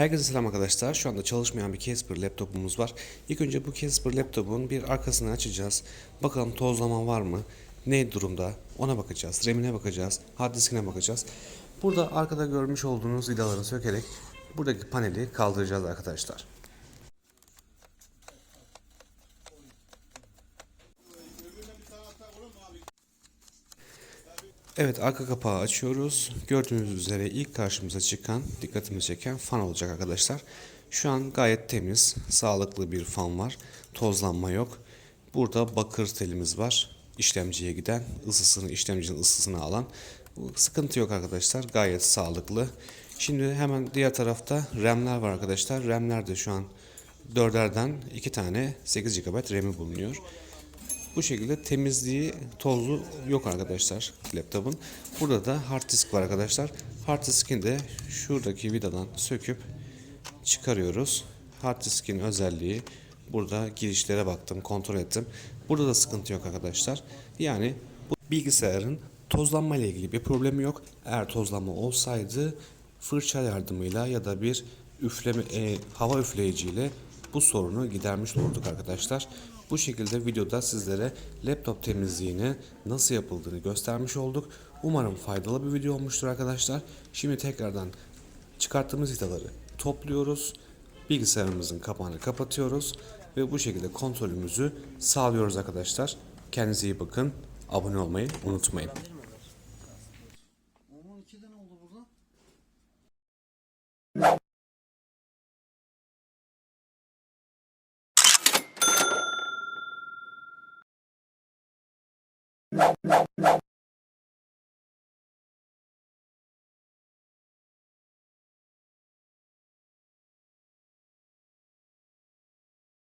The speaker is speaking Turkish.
Herkese selam arkadaşlar. Şu anda çalışmayan bir Casper laptopumuz var. İlk önce bu Casper laptopun bir arkasını açacağız. Bakalım tozlama var mı? Ne durumda? Ona bakacağız. RAM'ine bakacağız. Hard diskine bakacağız. Burada arkada görmüş olduğunuz vidaları sökerek buradaki paneli kaldıracağız arkadaşlar. Evet arka kapağı açıyoruz. Gördüğünüz üzere ilk karşımıza çıkan dikkatimi çeken fan olacak arkadaşlar. Şu an gayet temiz, sağlıklı bir fan var. Tozlanma yok. Burada bakır telimiz var. İşlemciye giden, ısısını, işlemcinin ısısını alan. Sıkıntı yok arkadaşlar. Gayet sağlıklı. Şimdi hemen diğer tarafta RAM'ler var arkadaşlar. RAM'ler de şu an 4'lerden 2 tane 8 GB RAM'i bulunuyor. Bu şekilde temizliği, tozu yok arkadaşlar laptopun. Burada da hard disk var arkadaşlar. Hard diskini de şuradaki vidadan söküp çıkarıyoruz. Hard diskin özelliği burada girişlere baktım, kontrol ettim. Burada da sıkıntı yok arkadaşlar. Yani bu bilgisayarın tozlanma ile ilgili bir problemi yok. Eğer tozlanma olsaydı fırça yardımıyla ya da bir üfleme e, hava üfleyiciyle bu sorunu gidermiş olduk arkadaşlar. Bu şekilde videoda sizlere laptop temizliğini nasıl yapıldığını göstermiş olduk. Umarım faydalı bir video olmuştur arkadaşlar. Şimdi tekrardan çıkarttığımız vidaları topluyoruz. Bilgisayarımızın kapağını kapatıyoruz ve bu şekilde kontrolümüzü sağlıyoruz arkadaşlar. Kendinize iyi bakın. Abone olmayı unutmayın. No, no, no.